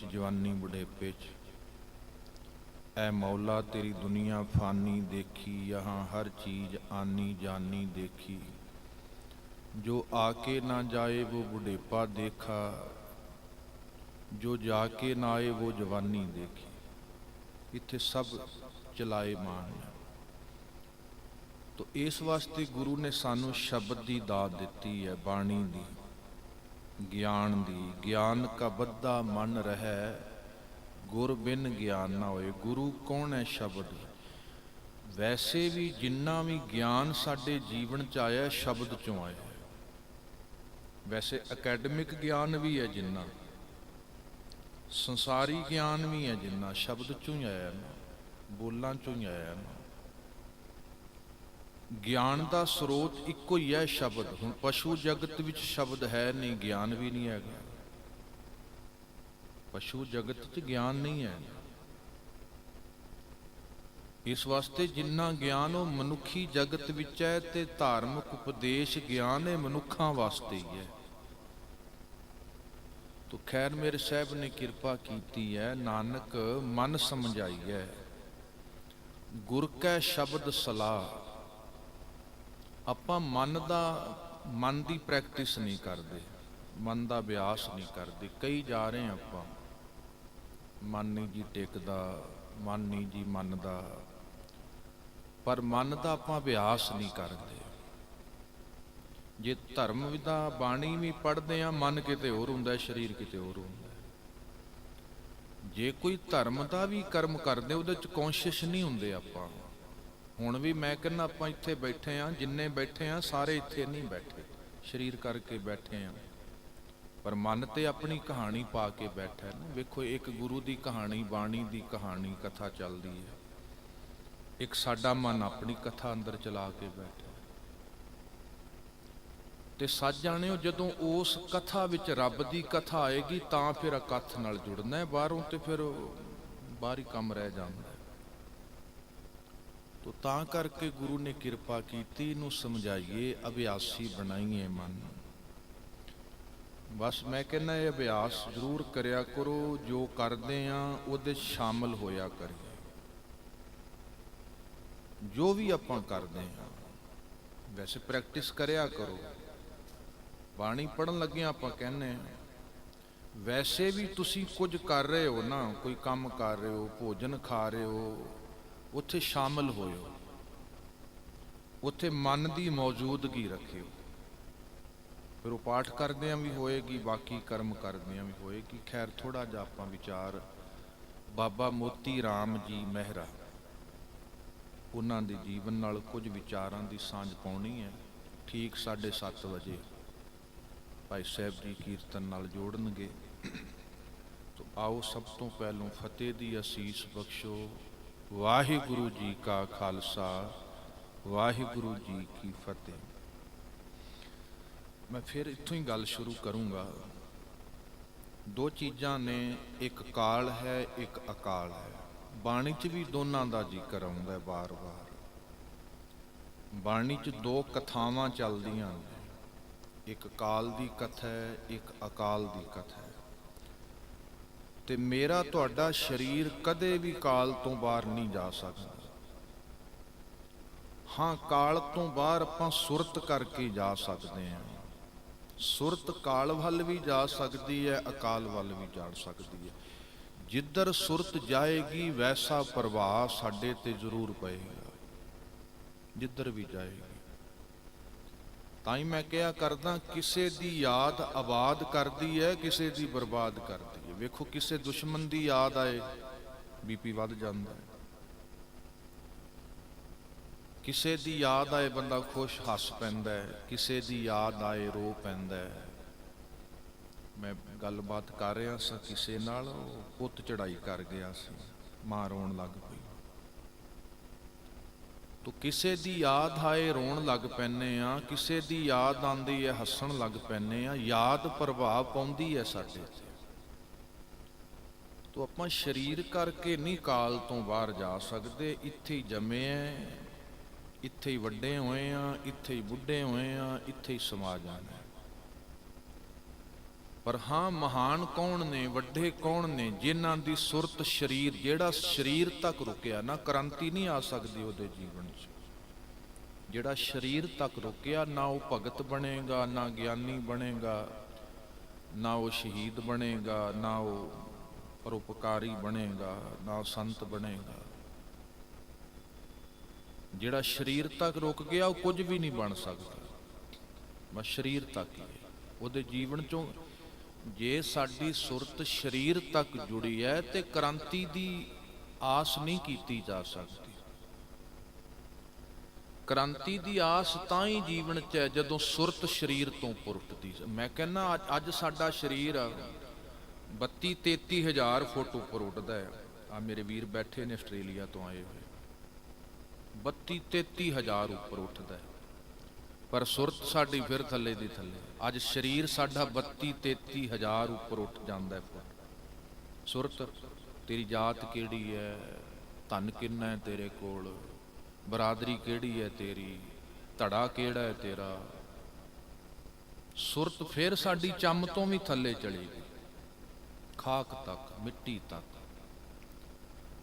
ਚ ਜਵਾਨੀ ਬੁਢੇਪੇ ਚ। ਐ ਮੌਲਾ, ਤੇਰੀ ਦੁਨੀਆ ਫਾਨੀ ਦੇਖੀ, ਯਹਾਂ ਹਰ ਚੀਜ਼ ਆਨੀ ਜਾਨੀ ਦੇਖੀ। ਜੋ ਆ ਕੇ ਨਾ ਜਾਏ ਉਹ ਬੁਢੇਪਾ ਦੇਖਾ। ਜੋ ਜਾ ਕੇ ਨਾ ਆਏ ਉਹ ਜਵਾਨੀ ਦੇਖੀ। ਇੱਥੇ ਸਭ ਚਲਾਏ ਮਾਨ ਤੋ ਇਸ ਵਾਸਤੇ ਗੁਰੂ ਨੇ ਸਾਨੂੰ ਸ਼ਬਦ ਦੀ ਦਾਤ ਦਿੱਤੀ ਹੈ, ਬਾਣੀ ਦੀ। ਗਿਆਨ ਦੀ, ਗਿਆਨ ਕਾ ਬੱਧਾ ਮਨ ਰਹਿ, ਗੁਰ ਬਿਨ ਗਿਆਨ ਨਾ ਹੋਏ, ਗੁਰੂ ਕੌਣ ਹੈ ਸ਼ਬਦ? ਵੈਸੇ ਵੀ ਜਿੰਨਾ ਵੀ ਗਿਆਨ ਸਾਡੇ ਜੀਵਨ ਚ ਆਇਆ, ਸ਼ਬਦ ਚੋਂ ਆਇਆ। ਵੈਸੇ ਅਕੈਡਮਿਕ ਗਿਆਨ ਵੀ ਹੈ ਜਿੰਨਾ, ਸੰਸਾਰੀ ਗਿਆਨ ਵੀ ਹੈ ਜਿੰਨਾ, ਸ਼ਬਦ ਚੋਂ ਹੀ ਆਇਆ ਨਾ ਬੋਲਾਂ ਚੋਂ ਹੀ ਆਇਆ ਨਾ ਗਿਆਨ ਦਾ ਸਰੋਤ ਇੱਕੋ ਹੀ ਹੈ ਸ਼ਬਦ। ਹੁਣ ਪਸ਼ੂ ਜਗਤ ਵਿੱਚ ਸ਼ਬਦ ਹੈ ਨਹੀਂ, ਗਿਆਨ ਵੀ ਨਹੀਂ ਹੈਗਾ। ਪਸ਼ੂ ਜਗਤ 'ਚ ਗਿਆਨ ਨਹੀਂ ਹੈ। ਇਸ ਵਾਸਤੇ ਜਿੰਨਾ ਗਿਆਨ ਉਹ ਮਨੁੱਖੀ ਜਗਤ ਵਿੱਚ ਹੈ ਤੇ ਧਾਰਮਿਕ ਉਪਦੇਸ਼ ਗਿਆਨ ਇਹ ਮਨੁੱਖਾਂ ਵਾਸਤੇ ਹੀ ਹੈ। ਤੋ ਖੈਰ ਮੇਰੇ ਸਾਹਿਬ ਨੇ ਕਿਰਪਾ ਕੀਤੀ ਹੈ, ਨਾਨਕ ਮਨ ਸਮਝਾਈ ਹੈ। ਗੁਰ ਕੈ ਸ਼ਬਦ ਸਲਾਹ। ਆਪਾਂ ਮਨ ਦਾ, ਮਨ ਦੀ ਪ੍ਰੈਕਟਿਸ ਨਹੀਂ ਕਰਦੇ, ਮਨ ਦਾ ਅਭਿਆਸ ਨਹੀਂ ਕਰਦੇ, ਕਈ ਜਾ ਰਹੇ ਹਾਂ ਆਪਾਂ। ਮਨ ਨਹੀਂ ਜੀ ਟਿਕਦਾ, ਮਨ ਨਹੀਂ ਜੀ ਮੰਨਦਾ, ਪਰ ਮਨ ਦਾ ਆਪਾਂ ਅਭਿਆਸ ਨਹੀਂ ਕਰਦੇ। ਜੇ ਧਰਮ ਦਾ ਬਾਣੀ ਵੀ ਪੜ੍ਹਦੇ ਆ ਮਨ ਕਿਤੇ ਹੋਰ ਹੁੰਦਾ, ਸਰੀਰ ਕਿਤੇ ਹੋਰ ਹੁੰਦਾ। ਜੇ ਕੋਈ ਧਰਮ ਦਾ ਵੀ ਕਰਮ ਕਰਦੇ, ਉਹਦੇ ਚ ਕੌਨਸ਼ੀਅਸ ਨਹੀਂ ਹੁੰਦੇ ਆਪਾਂ। ਹੁਣ ਵੀ ਮੈਂ ਕਹਿੰਦਾ ਆਪਾਂ ਇੱਥੇ ਬੈਠੇ ਆ, ਜਿੰਨੇ ਬੈਠੇ ਆ, ਸਾਰੇ ਇੱਥੇ ਨਹੀਂ ਬੈਠੇ। ਸਰੀਰ ਕਰਕੇ ਬੈਠੇ ਆ। ਪਰ ਮਨ ਤੇ ਆਪਣੀ ਕਹਾਣੀ ਪਾ ਕੇ ਬੈਠਾ ਹੈ ਨਾ। ਵੇਖੋ, ਇੱਕ ਗੁਰੂ ਦੀ ਕਹਾਣੀ, ਬਾਣੀ ਦੀ ਕਹਾਣੀ, ਕਥਾ ਚੱਲਦੀ ਹੈ। ਇੱਕ ਸਾਡਾ ਮਨ ਆਪਣੀ ਕਥਾ ਅੰਦਰ ਚਲਾ ਕੇ ਬੈਠਾ ਤੇ ਸੱਚ ਜਾਣਿਓ, ਜਦੋਂ ਉਸ ਕਥਾ ਵਿੱਚ ਰੱਬ ਦੀ ਕਥਾ ਆਏਗੀ, ਤਾਂ ਫਿਰ ਅਕਥ ਨਾਲ ਜੁੜਨਾ ਹੈ। ਬਾਹਰੋਂ ਤੇ ਫਿਰ ਬਾਹਰੀ ਕੰਮ ਰਹਿ ਜਾਂਦਾ ਤੋ ਤਾਂ ਕਰਕੇ ਗੁਰੂ ਨੇ ਕਿਰਪਾ ਕੀਤੀ, ਇਹਨੂੰ ਸਮਝਾਈਏ, ਅਭਿਆਸੀ ਬਣਾਈਏ ਮਨ। ਬਸ ਮੈਂ ਕਹਿੰਦਾ ਇਹ ਅਭਿਆਸ ਜ਼ਰੂਰ ਕਰਿਆ ਕਰੋ, ਜੋ ਕਰਦੇ ਆ, ਉਹਦੇ ਸ਼ਾਮਲ ਹੋਇਆ ਕਰੀਏ ਜੋ ਵੀ ਆਪਾਂ ਕਰਦੇ ਆ, ਵੈਸੇ ਪ੍ਰੈਕਟਿਸ ਕਰਿਆ ਕਰੋ। ਬਾਣੀ ਪੜਨ ਲੱਗੇ ਆਪਾਂ ਕਹਿੰਨੇ ਆ ਵੈਸੇ ਵੀ ਤੁਸੀਂ ਕੁਝ ਕਰ ਰਹੇ ਹੋ ਨਾ, ਕੋਈ ਕੰਮ ਕਰ ਰਹੇ ਹੋ, ਭੋਜਨ ਖਾ ਰਹੇ ਹੋ ਉੱਥੇ ਸ਼ਾਮਲ ਹੋਇਓ। ਉੱਥੇ ਮਨ ਦੀ ਮੌਜੂਦਗੀ ਰੱਖਿਓ। ਫਿਰ ਉਹ ਪਾਠ ਕਰਦਿਆਂ ਵੀ ਹੋਏਗੀ, ਬਾਕੀ ਕਰਮ ਕਰਦਿਆਂ ਵੀ ਹੋਏਗੀ। ਖੈਰ ਥੋੜਾ ਜਿਹਾ ਆਪਾਂ ਵਿਚਾਰ ਬਾਬਾ ਮੋਤੀ RAM ਜੀ ਮਹਿਰਾ, ਉਹਨਾਂ ਦੇ ਜੀਵਨ ਨਾਲ ਕੁਝ ਵਿਚਾਰਾਂ ਦੀ ਸਾਂਝ ਪਾਉਣੀ ਹੈ। ਠੀਕ 7:30 ਵਜੇ ਭਾਈ ਸਾਹਿਬ ਜੀ ਕੀਰਤਨ ਨਾਲ ਜੋੜਨਗੇ। ਤੋ ਆਓ ਸਭ ਤੋਂ ਪਹਿਲੋਂ ਫਤਿਹ ਦੀ ਅਸੀਸ ਬਖਸ਼ੋ। ਵਾਹਿਗੁਰੂ ਜੀ ਕਾ ਖਾਲਸਾ, ਵਾਹਿਗੁਰੂ ਜੀ ਕੀ ਫਤਿਹ। ਮੈਂ ਫਿਰ ਇੱਥੋਂ ਹੀ ਗੱਲ ਸ਼ੁਰੂ ਕਰੂੰਗਾ। ਦੋ ਚੀਜ਼ਾਂ ਨੇ, ਇੱਕ ਕਾਲ ਹੈ, ਇੱਕ ਅਕਾਲ ਹੈ। ਬਾਣੀ 'ਚ ਵੀ ਦੋਨਾਂ ਦਾ ਜ਼ਿਕਰ ਆਉਂਦਾ ਹੈ ਬਾਰ-ਬਾਰ ਬਾਣੀ 'ਚ ਦੋ ਕਥਾਵਾਂ ਚੱਲਦੀਆਂ ਨੇ। ਇੱਕ ਕਾਲ ਦੀ ਕਥਾ ਹੈ, ਇੱਕ ਅਕਾਲ ਦੀ ਕਥਾ ਹੈ। ਤੇ ਮੇਰਾ ਤੁਹਾਡਾ ਸਰੀਰ ਕਦੇ ਵੀ ਕਾਲ ਤੋਂ ਬਾਹਰ ਨਹੀਂ ਜਾ ਸਕਦਾ। ਹਾਂ, ਕਾਲ ਤੋਂ ਬਾਹਰ ਆਪਾਂ ਸੁਰਤ ਕਰਕੇ ਜਾ ਸਕਦੇ ਹਾਂ। ਸੁਰਤ ਕਾਲ ਵੱਲ ਵੀ ਜਾ ਸਕਦੀ ਹੈ, ਅਕਾਲ ਵੱਲ ਵੀ ਜਾ ਸਕਦੀ ਹੈ। ਜਿੱਧਰ ਸੁਰਤ ਜਾਏਗੀ, ਵੈਸਾ ਪ੍ਰਵਾਹ ਸਾਡੇ ਤੇ ਜ਼ਰੂਰ ਪਏਗਾ। ਜਿੱਧਰ ਵੀ ਜਾਏਗੀ। ਤਾਂ ਹੀ ਮੈਂ ਕਿਹਾ ਕਰਦਾ, ਕਿਸੇ ਦੀ ਯਾਦ ਆਬਾਦ ਕਰਦੀ ਹੈ, ਕਿਸੇ ਦੀ ਬਰਬਾਦ ਕਰਦੀ ਵੇਖੋ ਕਿਸੇ ਦੁਸ਼ਮਣ ਦੀ ਯਾਦ ਆਏ ਬੀਪੀ ਵੱਧ ਜਾਂਦਾ ਹੈ। ਕਿਸੇ ਦੀ ਯਾਦ ਆਏ ਬੰਦਾ ਖੁਸ਼ ਹੱਸ ਪੈਂਦਾ ਹੈ, ਕਿਸੇ ਦੀ ਯਾਦ ਆਏ ਰੋ ਪੈਂਦਾ ਹੈ। ਮੈਂ ਗੱਲਬਾਤ ਕਰ ਰਿਹਾ ਸਾਂ ਕਿਸੇ ਨਾਲ ਪੁੱਤ ਚੜਾਈ ਕਰ ਗਿਆ ਸੀ, ਮਾਂ ਰੋਣ ਲੱਗ ਪਈ। ਤੋ ਕਿਸੇ ਦੀ ਯਾਦ ਆਏ ਰੋਣ ਲੱਗ ਪੈਨੇ ਆ, ਕਿਸੇ ਦੀ ਯਾਦ ਆਂਦੀ ਹੈ ਹੱਸਣ ਲੱਗ ਪੈਨੇ ਆ, ਯਾਦ ਪ੍ਰਭਾਵ ਪਾਉਂਦੀ ਹੈ ਸਾਡੇ ਤੇ। ਤੋ ਆਪਾਂ ਸਰੀਰ ਕਰਕੇ ਨਹੀਂ ਕਾਲ ਤੋਂ ਬਾਹਰ ਜਾ ਸਕਦੇ ਇੱਥੇ ਹੀ ਜੰਮੇ ਆ ਇੱਥੇ ਹੀ ਵੱਡੇ ਹੋਏ ਆ, ਇੱਥੇ ਹੀ ਬੁੱਢੇ ਹੋਏ ਆ, ਇੱਥੇ ਹੀ ਸਮਾ ਜਾਣਾ ਹੈ। ਪਰ ਹਾਂ, ਮਹਾਨ ਕੌਣ ਨੇ, ਵੱਡੇ ਕੌਣ ਨੇ, ਜਿਨ੍ਹਾਂ ਦੀ ਸੁਰਤ ਸਰੀਰ, ਜਿਹੜਾ ਸਰੀਰ ਤੱਕ ਰੁਕਿਆ ਨਾ, ਕ੍ਰਾਂਤੀ ਨਹੀਂ ਆ ਸਕਦੀ ਉਹਦੇ ਜੀਵਨ 'ਚ ਜਿਹੜਾ ਸਰੀਰ ਤੱਕ ਰੁਕਿਆ, ਨਾ ਉਹ ਭਗਤ ਬਣੇਗਾ, ਨਾ ਗਿਆਨੀ ਬਣੇਗਾ, ਨਾ ਉਹ ਸ਼ਹੀਦ ਬਣੇਗਾ, ਨਾ ਉਹ ਪਰਉਪਕਾਰੀ ਬਣੇਗਾ, ਨਾ ਸੰਤ ਬਣੇਗਾ। ਜਿਹੜਾ ਸਰੀਰ ਤੱਕ ਰੁਕ ਗਿਆ, ਉਹ ਕੁਝ ਵੀ ਨਹੀਂ ਬਣ ਸਕਦਾ। ਬਸ ਸਰੀਰ ਤੱਕ ਹੀ ਉਹਦੇ ਜੀਵਨ ਚੋਂ ਜੇ ਸਾਡੀ ਸੁਰਤ ਸਰੀਰ ਤੱਕ ਜੁੜੀ ਹੈ, ਤੇ ਕ੍ਰਾਂਤੀ ਦੀ ਆਸ ਨਹੀਂ ਕੀਤੀ ਜਾ ਸਕਦੀ। ਕ੍ਰਾਂਤੀ ਦੀ ਆਸ ਤਾਂ ਹੀ ਜੀਵਨ 'ਚ ਹੈ ਜਦੋਂ ਸੁਰਤ ਸਰੀਰ ਤੋਂ ਪੁਰਟਦੀ ਮੈਂ ਕਹਿੰਨਾ ਅੱਜ- ਸਾਡਾ ਸਰੀਰ ਆ 32 33 ਹਜ਼ਾਰ ਫੁੱਟ ਉੱਪਰ ਉੱਡਦਾ ਹੈ। ਆ ਮੇਰੇ ਵੀਰ ਬੈਠੇ ਨੇ ਆਸਟ੍ਰੇਲੀਆ ਤੋਂ ਆਏ ਹੋਏ 32 33 ਹਜ਼ਾਰ ਉੱਪਰ ਉੱਠਦਾ ਹੈ। ਪਰ ਸੁਰਤ ਸਾਡੀ ਫਿਰ ਥੱਲੇ ਦੀ ਥੱਲੇ। ਅੱਜ ਸਰੀਰ ਸਾਡਾ 32 33 ਹਜ਼ਾਰ ਉੱਪਰ ਉੱਠ ਜਾਂਦਾ ਹੈ ਫੁੱਟ। ਸੁਰਤ, ਤੇਰੀ ਜਾਤ ਕਿਹੜੀ ਹੈ? ਧਨ ਕਿੰਨਾ ਹੈ ਤੇਰੇ ਕੋਲ? ਬਰਾਦਰੀ ਕਿਹੜੀ ਹੈ ਤੇਰੀ? ਧੜਾ ਕਿਹੜਾ ਹੈ ਤੇਰਾ? ਸੁਰਤ ਫਿਰ ਸਾਡੀ ਚੰਮ ਤੋਂ ਵੀ ਥੱਲੇ ਚਲੀ ਗਈ। ਖਾਕ ਤੱਕ, ਮਿੱਟੀ ਤੱਕ।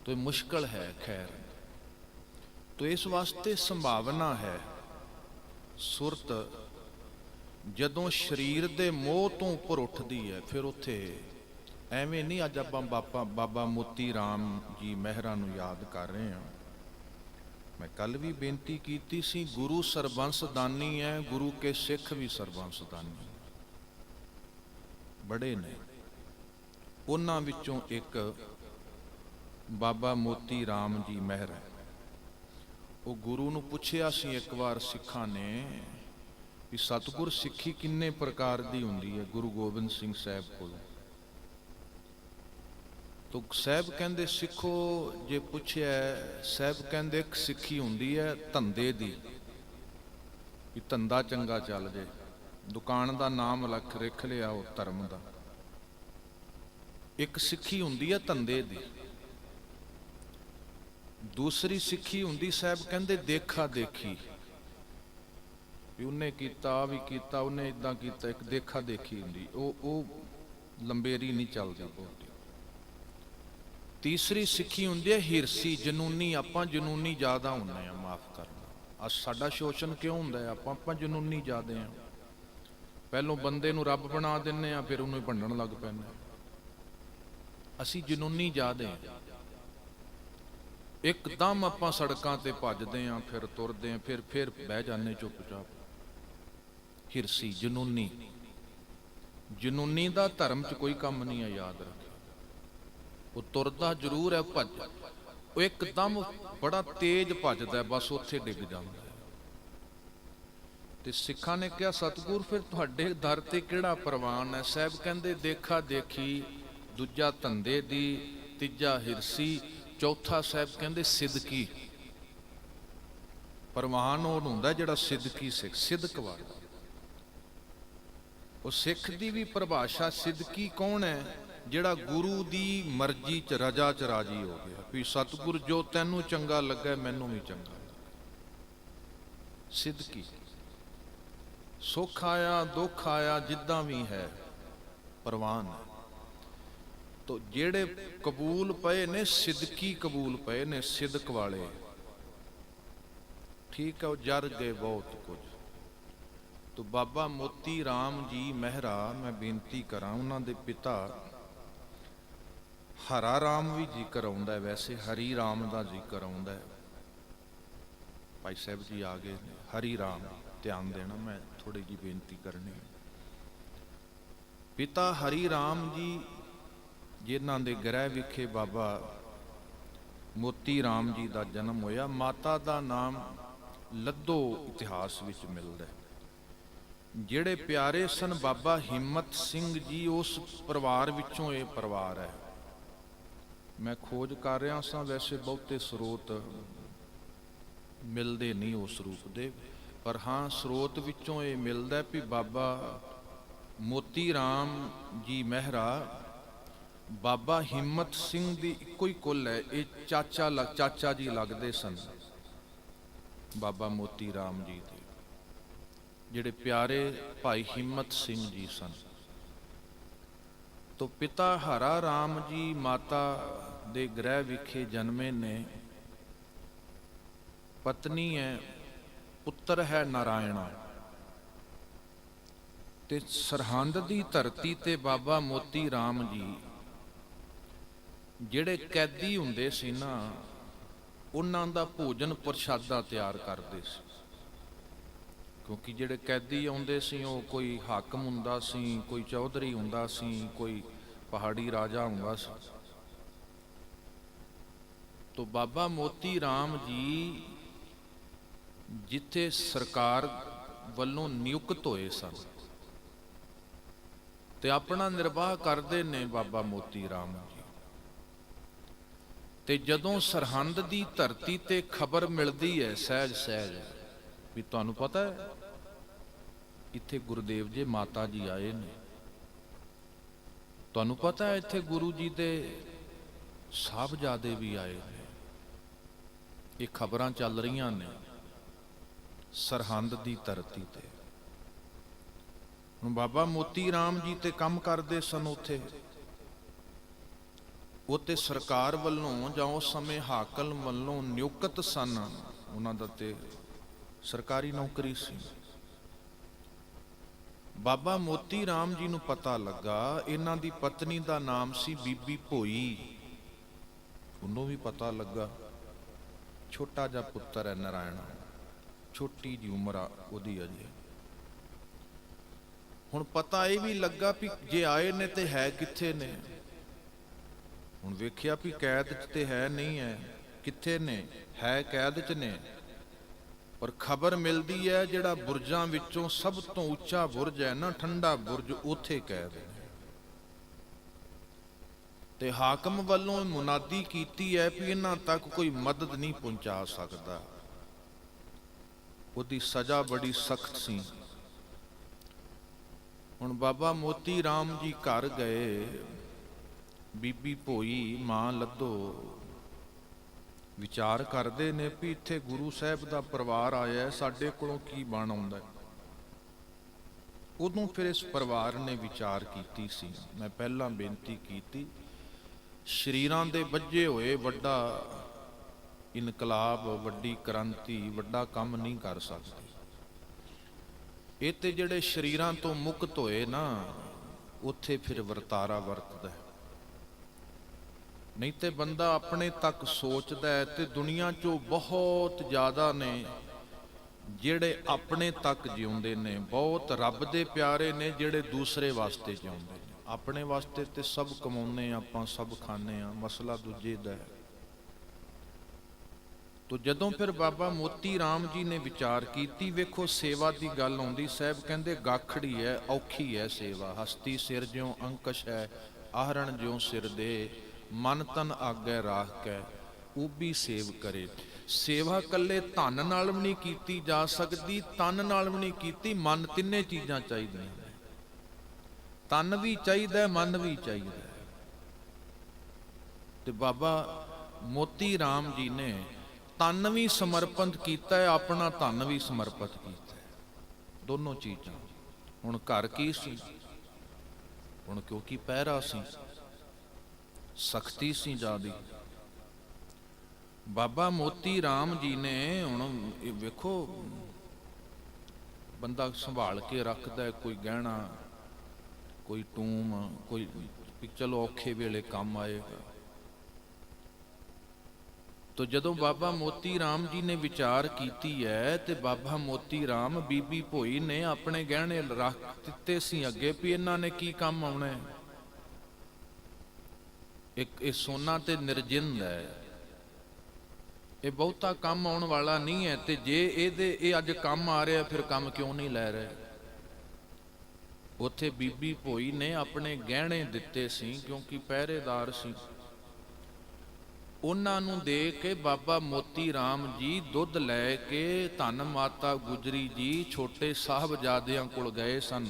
ਤੋ ਇਹ ਮੁਸ਼ਕਲ ਹੈ, ਖੈਰ। ਤੋ ਇਸ ਵਾਸਤੇ ਸੰਭਾਵਨਾ ਹੈ। ਸੁਰਤ ਜਦੋਂ ਸਰੀਰ ਦੇ ਮੋਹ ਤੋਂ ਉੱਪਰ ਉੱਠਦੀ ਹੈ, ਫਿਰ ਉੱਥੇ ਐਵੇਂ ਨਹੀਂ ਅੱਜ ਆਪਾਂ ਬਾਬਾ ਬਾਬਾ ਮੋਤੀ ਰਾਮ ਜੀ ਮਹਿਰਾ ਨੂੰ ਯਾਦ ਕਰ ਰਹੇ ਹਾਂ। ਮੈਂ ਕੱਲ ਵੀ ਬੇਨਤੀ ਕੀਤੀ ਸੀ, ਗੁਰੂ ਸਰਬੰਸਦਾਨੀ ਹੈ, ਗੁਰੂ ਕੇ ਸਿੱਖ ਵੀ ਸਰਬੰਸਦਾਨੀ। ਬੜੇ ਨੇ। ਉਹਨਾਂ ਵਿੱਚੋਂ ਇੱਕ ਬਾਬਾ ਮੋਤੀ ਰਾਮ ਜੀ ਮਹਿਰਾ ਉਹ ਗੁਰੂ ਨੂੰ ਪੁੱਛਿਆ ਸੀ ਇੱਕ ਵਾਰ ਸਿੱਖਾਂ ਨੇ ਵੀ ਸਤਿਗੁਰ ਸਿੱਖੀ ਕਿੰਨੇ ਪ੍ਰਕਾਰ ਦੀ ਹੁੰਦੀ ਹੈ ਗੁਰੂ ਗੋਬਿੰਦ ਸਿੰਘ ਸਾਹਿਬ ਕੋਲੋਂ। ਤੋ ਸਾਹਿਬ ਕਹਿੰਦੇ, ਸਿੱਖੋ, ਜੇ ਪੁੱਛਿਆ ਸਾਹਿਬ ਕਹਿੰਦੇ ਇੱਕ ਸਿੱਖੀ ਹੁੰਦੀ ਹੈ ਧੰਦੇ ਦੀ, ਵੀ ਧੰਦਾ ਚੰਗਾ ਚੱਲ ਜੇ, ਦੁਕਾਨ ਦਾ ਨਾਮ ਲੱਖ ਰੱਖ ਲਿਆ ਉਹ ਧਰਮ ਦਾ। ਇੱਕ ਸਿੱਖੀ ਹੁੰਦੀ ਹੈ ਧੰਦੇ ਦੀ। ਦੂਸਰੀ ਸਿੱਖੀ ਹੁੰਦੀ ਸਾਹਿਬ ਕਹਿੰਦੇ ਦੇਖਾ ਦੇਖੀ। ਵੀ ਉਹਨੇ ਕੀਤਾ, ਆਹ ਵੀ ਕੀਤਾ, ਉਹਨੇ ਇਦਾਂ ਕੀਤਾ, ਇੱਕ ਦੇਖਾ ਦੇਖੀ ਹੁੰਦੀ। ਉਹ ਉਹ ਲੰਬੇਰੀ ਨਹੀਂ ਚੱਲਦੀ ਬਹੁਤੀ। ਤੀਸਰੀ ਸਿੱਖੀ ਹੁੰਦੀ ਹੈ ਹਿਰਸੀ, ਜਨੂਨੀ, ਆਪਾਂ ਜਨੂਨੀ ਜ਼ਿਆਦਾ ਹੁੰਦੇ ਆ, ਮਾਫ ਕਰਨਾ। ਆ ਸਾਡਾ ਸ਼ੋਸ਼ਣ ਕਿਉਂ ਹੁੰਦਾ ਹੈ ਆਪਾਂ ਆਪਾਂ ਜਨੂਨੀ ਜ਼ਿਆਦੇ ਆ। ਪਹਿਲੋਂ ਬੰਦੇ ਨੂੰ ਰੱਬ ਬਣਾ ਦਿੰਨੇ ਆ, ਫਿਰ ਉਹਨੂੰ ਭੰਡਣ ਲੱਗ ਪੈਂਦੇ ਹਾਂ। ਅਸੀਂ ਜਨੂਨੀ ਜ਼ਿਆਦੇ ਆ ਇੱਕਦਮ ਆਪਾਂ ਸੜਕਾਂ ਤੇ ਭੱਜਦੇ ਆਂ, ਫਿਰ ਤੁਰਦੇ ਆਂ, ਫਿਰ ਫਿਰ ਬਹਿ ਜਾਂਦੇ ਚੁੱਪਚਾਪ। ਹਿਰਸੀ ਜਨੂਨੀ। ਜਨੂਨੀ ਦਾ ਧਰਮ 'ਚ ਕੋਈ ਕੰਮ ਨਹੀਂ ਆ ਯਾਦ ਰੱਖਿਓ। ਉਹ ਤੁਰਦਾ ਜ਼ਰੂਰ ਹੈ ਭੱਜ। ਉਹ ਇੱਕਦਮ ਬੜਾ ਤੇਜ਼ ਭੱਜਦਾ ਬਸ ਉੱਥੇ ਡਿੱਗ ਜਾਂਦਾ ਤੇ ਸਿੱਖਾਂ ਨੇ ਕਿਹਾ, ਸਤਿਗੁਰ, ਫਿਰ ਤੁਹਾਡੇ ਦਰ ਤੇ ਕਿਹੜਾ ਪ੍ਰਵਾਨ ਹੈ ਸਾਹਿਬ ਕਹਿੰਦੇ, ਦੇਖਾ ਦੇਖੀ ਦੂਜਾ ਧੰਦੇ ਦੀ, ਤੀਜਾ ਹਿਰਸੀ, ਚੌਥਾ ਸਾਹਿਬ ਕਹਿੰਦੇ ਸਿਦਕੀ। ਪ੍ਰਵਾਨ ਉਹ ਹੁੰਦਾ ਜਿਹੜਾ ਸਿਦਕੀ ਸਿੱਖ, ਸਿਦਕ ਵਾਲਾ। ਉਹ ਸਿੱਖ ਦੀ ਵੀ ਪਰਿਭਾਸ਼ਾ ਸਿਦਕੀ ਕੌਣ ਹੈ? ਜਿਹੜਾ ਗੁਰੂ ਦੀ ਮਰਜ਼ੀ ਚ, ਰਜਾ ਚ ਰਾਜੀ ਹੋ ਗਿਆ। ਵੀ ਸਤਿਗੁਰ ਜੋ ਤੈਨੂੰ ਚੰਗਾ ਲੱਗਾ, ਮੈਨੂੰ ਵੀ ਚੰਗਾ ਲੱਗਾ। ਸਿੱਧਕੀ ਸੁੱਖ ਆਇਆ, ਦੁੱਖ ਆਇਆ, ਜਿੱਦਾਂ ਵੀ ਹੈ ਪ੍ਰਵਾਨ ਹੈ। ਤੋ ਜਿਹੜੇ ਕਬੂਲ ਪਏ ਨੇ, ਸਿਦਕੀ ਕਬੂਲ ਪਏ ਨੇ, ਸਿਦਕ ਵਾਲੇ। ਠੀਕ ਹੈ ਉਹ ਜਰ ਗਏ ਬਹੁਤ ਕੁਝ। ਤੋ ਬਾਬਾ ਮੋਤੀ ਰਾਮ ਜੀ ਮਹਿਰਾ, ਮੈਂ ਬੇਨਤੀ ਕਰਾਂ ਉਹਨਾਂ ਦੇ ਪਿਤਾ, ਹਰਾ ਰਾਮ ਵੀ ਜ਼ਿਕਰ ਆਉਂਦਾ ਹੈ, ਵੈਸੇ ਹਰੀ ਰਾਮ ਦਾ ਜ਼ਿਕਰ ਆਉਂਦਾ ਹੈ। ਭਾਈ ਸਾਹਿਬ ਜੀ ਆ ਗਏ ਨੇ, ਹਰੀ ਰਾਮ, ਧਿਆਨ ਦੇਣਾ, ਮੈਂ ਥੋੜੀ ਜੀ ਬੇਨਤੀ ਕਰਨੀ ਪਿਤਾ ਹਰੀ ਰਾਮ ਜੀ ਜਿਨ੍ਹਾਂ ਦੇ ਗ੍ਰਹਿ ਵਿਖੇ ਬਾਬਾ ਮੋਤੀ ਰਾਮ ਜੀ ਦਾ ਜਨਮ ਹੋਇਆ, ਮਾਤਾ ਦਾ ਨਾਮ ਲੱਦੋ ਇਤਿਹਾਸ ਵਿੱਚ ਮਿਲਦਾ ਹੈ। ਜਿਹੜੇ ਪਿਆਰੇ ਸਨ ਬਾਬਾ ਹਿੰਮਤ ਸਿੰਘ ਜੀ, ਉਸ ਪਰਿਵਾਰ ਵਿੱਚੋਂ ਇਹ ਪਰਿਵਾਰ ਹੈ। ਮੈਂ ਖੋਜ ਕਰ ਰਿਹਾ ਸਾਂ, ਵੈਸੇ ਬਹੁਤੇ ਸਰੋਤ ਮਿਲਦੇ ਨਹੀਂ ਉਸ ਰੂਪ ਦੇ, ਪਰ ਹਾਂ, ਸਰੋਤ ਵਿੱਚੋਂ ਇਹ ਮਿਲਦਾ ਵੀ ਬਾਬਾ ਮੋਤੀ ਰਾਮ ਜੀ ਮਹਿਰਾ ਬਾਬਾ ਹਿੰਮਤ ਸਿੰਘ ਦੀ ਇੱਕੋ ਹੀ ਕੁੱਲ ਹੈ, ਇਹ ਚਾਚਾ ਲੱਗ ਚਾਚਾ ਜੀ ਲੱਗਦੇ ਸਨ। ਬਾਬਾ ਮੋਤੀ ਰਾਮ ਜੀ ਦੇ, ਜਿਹੜੇ ਪਿਆਰੇ ਭਾਈ ਹਿੰਮਤ ਸਿੰਘ ਜੀ ਸਨ। ਤੋ ਪਿਤਾ ਹਰਾ ਰਾਮ ਜੀ ਮਾਤਾ ਦੇ ਗ੍ਰਹਿ ਵਿਖੇ ਜਨਮੇ ਨੇ। ਪਤਨੀ ਹੈ, ਪੁੱਤਰ ਹੈ ਨਾਰਾਇਣਾ। ਤੇ ਸਰਹੰਦ ਦੀ ਧਰਤੀ ਤੇ ਬਾਬਾ ਮੋਤੀ RAM ਜੀ ਜਿਹੜੇ ਕੈਦੀ ਹੁੰਦੇ ਸੀ ਨਾ, ਉਹਨਾਂ ਦਾ ਭੋਜਨ ਪ੍ਰਸ਼ਾਦਾ ਤਿਆਰ ਕਰਦੇ ਸੀ। ਕਿਉਂਕਿ ਜਿਹੜੇ ਕੈਦੀ ਆਉਂਦੇ ਸੀ, ਉਹ ਕੋਈ ਹਾਕਮ ਹੁੰਦਾ ਸੀ, ਕੋਈ ਚੌਧਰੀ ਹੁੰਦਾ ਸੀ, ਕੋਈ ਪਹਾੜੀ ਰਾਜਾ ਹੁੰਦਾ ਸੀ। ਤੋ ਬਾਬਾ ਮੋਤੀ RAM ਜੀ ਜਿੱਥੇ ਸਰਕਾਰ ਵੱਲੋਂ ਨਿਯੁਕਤ ਹੋਏ ਸਨ, ਤੇ ਆਪਣਾ ਨਿਰਵਾਹ ਕਰਦੇ ਨੇ ਬਾਬਾ ਮੋਤੀ RAM ਜੀ। ਤੇ ਜਦੋਂ ਸਰਹੰਦ ਦੀ ਧਰਤੀ ਤੇ ਖਬਰ ਮਿਲਦੀ ਹੈ, ਸਹਿਜ ਸਹਿਜ, ਵੀ ਤੁਹਾਨੂੰ ਪਤਾ ਹੈ, ਇੱਥੇ ਗੁਰਦੇਵ ਜੀ, ਮਾਤਾ ਜੀ ਆਏ ਨੇ। ਤੁਹਾਨੂੰ ਪਤਾ ਹੈ, ਇੱਥੇ ਗੁਰੂ ਜੀ ਦੇ ਸਾਹਿਬਜ਼ਾਦੇ ਵੀ ਆਏ ਨੇ। ਇਹ ਖਬਰਾਂ ਚੱਲ ਰਹੀਆਂ ਨੇ ਸਰਹੰਦ ਦੀ ਧਰਤੀ ਤੇ। ਹੁਣ ਬਾਬਾ ਮੋਤੀ RAM ਜੀ ਤੇ ਕੰਮ ਕਰਦੇ ਸਨ ਉੱਥੇ। ਉਹ ਤੇ ਸਰਕਾਰ ਵੱਲੋਂ ਜਾਂ ਉਸ ਸਮੇਂ ਹਾਕਲ ਵੱਲੋਂ ਨਿਯੁਕਤ ਸਨ, ਉਹਨਾਂ ਦਾ ਤੇ ਸਰਕਾਰੀ ਨੌਕਰੀ ਸੀ। ਬਾਬਾ ਮੋਤੀ RAM ਜੀ ਨੂੰ ਪਤਾ ਲੱਗਾ, ਇਹਨਾਂ ਦੀ ਪਤਨੀ ਦਾ ਨਾਮ ਸੀ ਬੀਬੀ ਭੋਈ। ਉਹਨੂੰ ਵੀ ਪਤਾ ਲੱਗਾ, ਛੋਟਾ ਜਿਹਾ ਪੁੱਤਰ ਹੈ ਨਾਰਾਇਣ, ਛੋਟੀ ਜੀ ਉਮਰ ਆ ਉਹਦੀ ਅਜੇ। ਹੁਣ ਪਤਾ ਇਹ ਵੀ ਲੱਗਾ ਵੀ ਜੇ ਆਏ ਨੇ ਤੇ ਹੈ ਕਿੱਥੇ ਨੇ? ਹੁਣ ਵੇਖਿਆ ਵੀ ਕੈਦ 'ਚ ਤੇ ਹੈ ਨਹੀਂ ਹੈ, ਕਿੱਥੇ ਨੇ? ਹੈ ਕੈਦ 'ਚ ਨੇ। ਪਰ ਖਬਰ ਮਿਲਦੀ ਹੈ ਜਿਹੜਾ ਬੁਰਜਾਂ ਵਿੱਚੋਂ ਸਭ ਤੋਂ ਉੱਚਾ ਬੁਰਜ ਹੈ ਨਾ, ਠੰਡਾ ਬੁਰਜ, ਉੱਥੇ ਕੈਦ ਨੇ। ਤੇ ਹਾਕਮ ਵੱਲੋਂ ਮੁਨਾਦੀ ਕੀਤੀ ਹੈ ਵੀ ਇਹਨਾਂ ਤੱਕ ਕੋਈ ਮਦਦ ਨਹੀਂ ਪਹੁੰਚਾ ਸਕਦਾ। ਉਹਦੀ ਸਜ਼ਾ ਬੜੀ ਸਖਤ ਸੀ। ਹੁਣ ਬਾਬਾ ਮੋਤੀ RAM ਜੀ ਘਰ ਗਏ ਬੀਬੀ ਭੋਈ ਮਾਂ ਲੱਦੋ। ਵਿਚਾਰ ਕਰਦੇ ਨੇ ਵੀ ਇੱਥੇ ਗੁਰੂ ਸਾਹਿਬ ਦਾ ਪਰਿਵਾਰ ਆਇਆ ਸਾਡੇ ਕੋਲੋਂ ਕੀ ਬਣ ਆਉਂਦਾ ਹੈ? ਉਦੋਂ ਫਿਰ ਇਸ ਪਰਿਵਾਰ ਨੇ ਵਿਚਾਰ ਕੀਤੀ ਸੀ। ਮੈਂ ਪਹਿਲਾਂ ਬੇਨਤੀ ਕੀਤੀ, ਸ਼ਰੀਰਾਂ ਦੇ ਵੱਜੇ ਹੋਏ ਵੱਡਾ ਇਨਕਲਾਬ, ਵੱਡੀ ਕ੍ਰਾਂਤੀ, ਵੱਡਾ ਕੰਮ ਨਹੀਂ ਕਰ ਸਕਦੀ। ਇਹ ਤੇ ਜਿਹੜੇ ਸ਼ਰੀਰਾਂ ਤੋਂ ਮੁਕਤ ਹੋਏ ਨਾ, ਉੱਥੇ ਫਿਰ ਵਰਤਾਰਾ ਵਰਤਦਾ ਹੈ। ਨਹੀਂ ਤੇ ਬੰਦਾ ਆਪਣੇ ਤੱਕ ਸੋਚਦਾ ਹੈ ਤੇ ਦੁਨੀਆ 'ਚੋਂ ਬਹੁਤ ਜ਼ਿਆਦਾ ਨੇ ਜਿਹੜੇ ਆਪਣੇ ਤੱਕ ਜਿਉਂਦੇ ਨੇ, ਬਹੁਤ ਰੱਬ ਦੇ ਪਿਆਰੇ ਨੇ ਜਿਹੜੇ ਦੂਸਰੇ ਵਾਸਤੇ ਜਿਉਂਦੇ ਨੇ। ਆਪਣੇ ਵਾਸਤੇ ਤੇ ਸਭ ਕਮਾਉਂਦੇ ਹਾਂ, ਆਪਾਂ ਸਭ ਖਾਂਦੇ ਆ ਮਸਲਾ ਦੂਜੇ ਦਾ ਹੈ। ਤੋ ਜਦੋਂ ਫਿਰ ਬਾਬਾ ਮੋਤੀ RAM ਜੀ ਨੇ ਵਿਚਾਰ ਕੀਤੀ, ਵੇਖੋ ਸੇਵਾ ਦੀ ਗੱਲ ਆਉਂਦੀ, ਸਾਹਿਬ ਕਹਿੰਦੇ ਗਾਖੜੀ ਹੈ, ਔਖੀ ਹੈ ਸੇਵਾ, ਹਸਤੀ ਸਿਰ ਜਿਉ ਅੰਕਸ਼ ਹੈ, ਆਹਰਣ ਜਿਉ ਸਿਰ ਦੇ। ਮਨ ਤਨ ਆਗੇ ਰਾਖ ਕੈ ਵੀ ਸੇਵ ਕਰੇ। ਸੇਵਾ ਕੱਲੇ ਧਨ ਨਾਲ ਵੀ ਨਹੀਂ ਕੀਤੀ ਜਾ ਸਕਦੀ, ਤਨ ਨਾਲ ਵੀ ਨਹੀਂ ਕੀਤੀ, ਮਨ ਤਿੰਨੇ ਚੀਜ਼ਾਂ ਚਾਹੀਦੀਆਂ ਤਨ ਵੀ ਚਾਹੀਦਾ, ਮਨ ਵੀ ਚਾਹੀਦਾ। ਤੇ ਬਾਬਾ ਮੋਤੀ RAM ਜੀ ਨੇ ਤਨ ਵੀ ਸਮਰਪਿਤ ਕੀਤਾ ਹੈ ਆਪਣਾ ਧਨ ਵੀ ਸਮਰਪਿਤ ਕੀਤਾ। ਹੈ ਦੋਨੋਂ ਚੀਜ਼ਾਂ। ਹੁਣ ਘਰ ਕੀ ਸੀ? ਹੁਣ ਕਿਉਂਕਿ ਪਹਿਰਾ ਸੀ। ਸਖਤੀ ਸੀ ਜਿਆਦੀ ਬਾਬਾ ਮੋਤੀ RAM ਜੀ ਨੇ ਹੁਣ ਵੇਖੋ, ਬੰਦਾ ਸੰਭਾਲ ਕੇ ਰੱਖਦਾ ਕੋਈ ਗਹਿਣਾ, ਕੋਈ ਟੂਮ, ਕੋਈ ਚਲੋ ਔਖੇ ਵੇਲੇ ਕੰਮ ਆਏਗਾ ਤੋ ਜਦੋਂ ਬਾਬਾ ਮੋਤੀ RAM ਜੀ ਨੇ ਵਿਚਾਰ ਕੀਤੀ ਹੈ, ਤੇ ਬਾਬਾ ਮੋਤੀ RAM ਬੀਬੀ ਭੋਈ ਨੇ ਆਪਣੇ ਗਹਿਣੇ ਰੱਖ ਦਿੱਤੇ ਸੀ ਅੱਗੇ, ਵੀ ਇਹਨਾਂ ਨੇ ਕੀ ਕੰਮ ਆਉਣਾ ਹੈ? ਇੱਕ ਇਹ ਸੋਨਾ ਤੇ ਨਿਰਜਿੰਦ ਹੈ। ਇਹ ਬਹੁਤਾ ਕੰਮ ਆਉਣ ਵਾਲਾ ਨਹੀਂ ਹੈ ਤੇ ਜੇ ਇਹਦੇ, ਇਹ ਅੱਜ ਕੰਮ ਆ ਰਿਹਾ, ਫਿਰ ਕੰਮ ਕਿਉਂ ਨਹੀਂ ਲੈ ਰਹੇ? ਉੱਥੇ ਬੀਬੀ ਭੋਈ ਨੇ ਆਪਣੇ ਗਹਿਣੇ ਦਿੱਤੇ ਸੀ, ਕਿਉਂਕਿ ਪਹਿਰੇਦਾਰ ਸੀ। ਉਹਨਾਂ ਨੂੰ ਦੇ ਕੇ ਬਾਬਾ ਮੋਤੀ RAM ਜੀ ਦੁੱਧ ਲੈ ਕੇ ਧੰਨ ਮਾਤਾ ਗੁਜਰੀ ਜੀ ਛੋਟੇ ਸਾਹਿਬਜ਼ਾਦਿਆਂ ਕੋਲ ਗਏ ਸਨ।